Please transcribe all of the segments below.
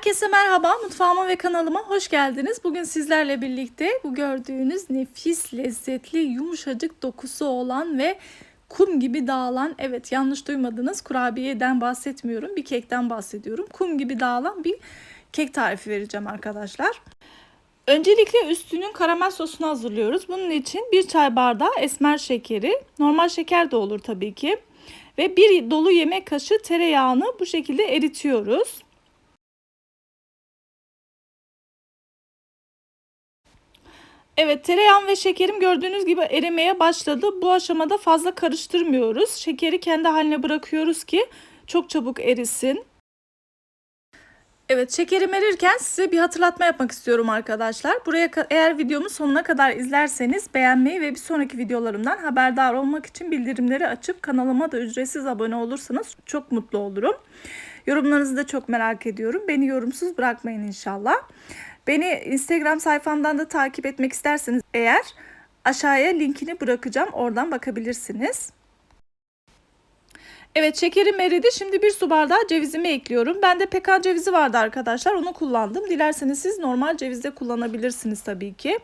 Herkese merhaba, mutfağıma ve kanalıma hoş geldiniz. Bugün sizlerle birlikte bu gördüğünüz nefis, lezzetli, yumuşacık dokusu olan ve kum gibi dağılan, evet yanlış duymadınız, kurabiyeden bahsetmiyorum, bir kekten bahsediyorum. Kum gibi dağılan bir kek tarifi vereceğim arkadaşlar. Öncelikle üstünün karamel sosunu hazırlıyoruz. Bunun için bir çay bardağı esmer şekeri, normal şeker de olur tabii ki. Ve bir dolu yemek kaşığı tereyağını bu şekilde eritiyoruz. Evet tereyağım ve şekerim gördüğünüz gibi erimeye başladı. Bu aşamada fazla karıştırmıyoruz. Şekeri kendi haline bırakıyoruz ki çok çabuk erisin. Evet şekerim erirken size bir hatırlatma yapmak istiyorum arkadaşlar. Buraya eğer videomu sonuna kadar izlerseniz beğenmeyi ve bir sonraki videolarımdan haberdar olmak için bildirimleri açıp kanalıma da ücretsiz abone olursanız çok mutlu olurum. Yorumlarınızı da çok merak ediyorum. Beni yorumsuz bırakmayın inşallah. Beni Instagram sayfamdan da takip etmek isterseniz eğer aşağıya linkini bırakacağım. Oradan bakabilirsiniz. Evet şekerim eridi. Şimdi bir su bardağı cevizimi ekliyorum. Bende pekan cevizi vardı arkadaşlar. Onu kullandım. Dilerseniz siz normal cevizde kullanabilirsiniz tabii ki.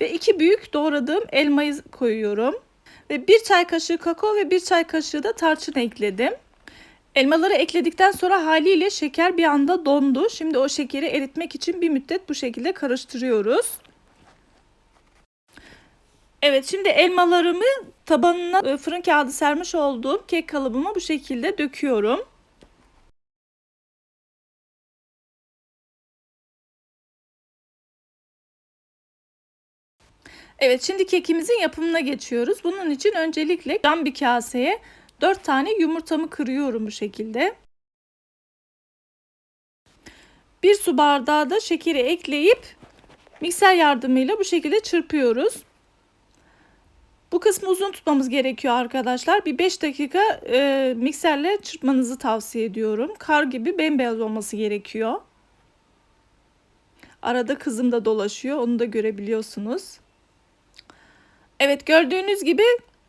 Ve iki büyük doğradığım elmayı koyuyorum. Ve bir çay kaşığı kakao ve bir çay kaşığı da tarçın ekledim. Elmaları ekledikten sonra haliyle şeker bir anda dondu. Şimdi o şekeri eritmek için bir müddet bu şekilde karıştırıyoruz. Evet şimdi elmalarımı tabanına e, fırın kağıdı sermiş olduğum kek kalıbıma bu şekilde döküyorum. Evet şimdi kekimizin yapımına geçiyoruz. Bunun için öncelikle cam bir kaseye 4 tane yumurtamı kırıyorum bu şekilde. Bir su bardağı da şekeri ekleyip mikser yardımıyla bu şekilde çırpıyoruz. Bu kısmı uzun tutmamız gerekiyor arkadaşlar. Bir 5 dakika e, mikserle çırpmanızı tavsiye ediyorum. Kar gibi bembeyaz olması gerekiyor. Arada kızım da dolaşıyor. Onu da görebiliyorsunuz. Evet gördüğünüz gibi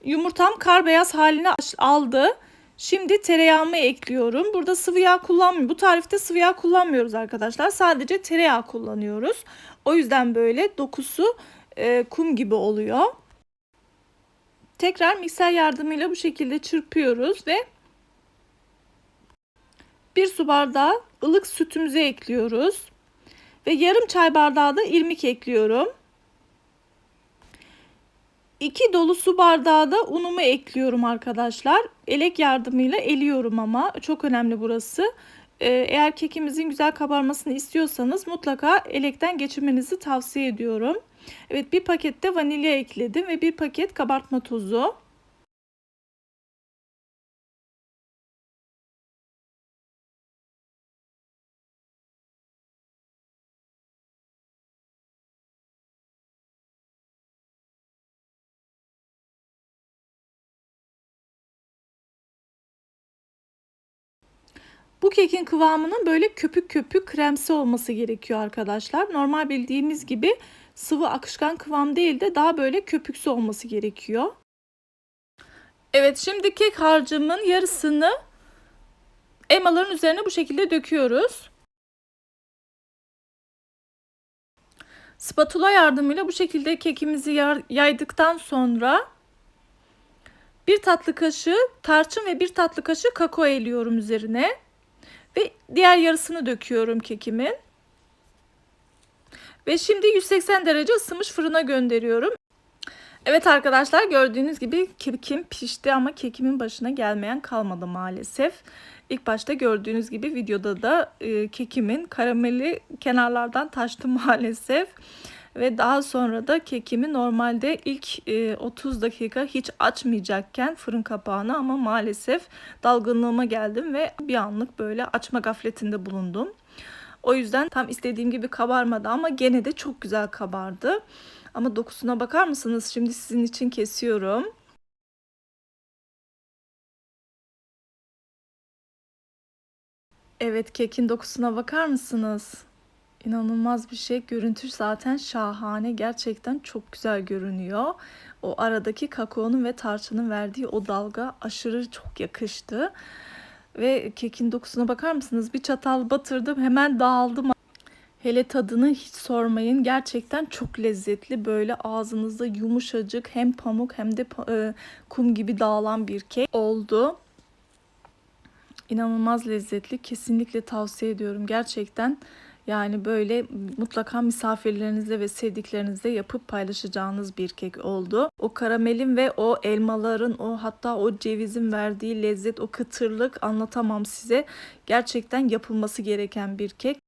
Yumurtam kar beyaz halini aldı. Şimdi tereyağımı ekliyorum. Burada sıvı yağ kullanmıyorum. Bu tarifte sıvı yağ kullanmıyoruz arkadaşlar. Sadece tereyağı kullanıyoruz. O yüzden böyle dokusu e, kum gibi oluyor. Tekrar mikser yardımıyla bu şekilde çırpıyoruz ve bir su bardağı ılık sütümüzü ekliyoruz. Ve yarım çay bardağı da irmik ekliyorum. 2 dolu su bardağı da unumu ekliyorum arkadaşlar. Elek yardımıyla eliyorum ama çok önemli burası. Ee, eğer kekimizin güzel kabarmasını istiyorsanız mutlaka elekten geçirmenizi tavsiye ediyorum. Evet bir pakette vanilya ekledim ve bir paket kabartma tozu. Bu kekin kıvamının böyle köpük köpük kremsi olması gerekiyor arkadaşlar. Normal bildiğimiz gibi sıvı akışkan kıvam değil de daha böyle köpüksü olması gerekiyor. Evet şimdi kek harcımın yarısını elmaların üzerine bu şekilde döküyoruz. Spatula yardımıyla bu şekilde kekimizi yaydıktan sonra bir tatlı kaşığı tarçın ve bir tatlı kaşığı kakao eliyorum üzerine. Ve diğer yarısını döküyorum kekimin. Ve şimdi 180 derece ısınmış fırına gönderiyorum. Evet arkadaşlar gördüğünüz gibi kekim pişti ama kekimin başına gelmeyen kalmadı maalesef. İlk başta gördüğünüz gibi videoda da e, kekimin karameli kenarlardan taştı maalesef. Ve daha sonra da kekimi normalde ilk e, 30 dakika hiç açmayacakken fırın kapağını ama maalesef dalgınlığıma geldim ve bir anlık böyle açma gafletinde bulundum. O yüzden tam istediğim gibi kabarmadı ama gene de çok güzel kabardı. Ama dokusuna bakar mısınız? Şimdi sizin için kesiyorum. Evet kekin dokusuna bakar mısınız? İnanılmaz bir şey. Görüntü zaten şahane. Gerçekten çok güzel görünüyor. O aradaki kakaonun ve tarçının verdiği o dalga aşırı çok yakıştı. Ve kekin dokusuna bakar mısınız? Bir çatal batırdım hemen dağıldı. Hele tadını hiç sormayın. Gerçekten çok lezzetli. Böyle ağzınızda yumuşacık hem pamuk hem de e, kum gibi dağılan bir kek oldu. İnanılmaz lezzetli. Kesinlikle tavsiye ediyorum. Gerçekten yani böyle mutlaka misafirlerinizle ve sevdiklerinizle yapıp paylaşacağınız bir kek oldu. O karamelin ve o elmaların o hatta o cevizin verdiği lezzet, o kıtırlık anlatamam size. Gerçekten yapılması gereken bir kek.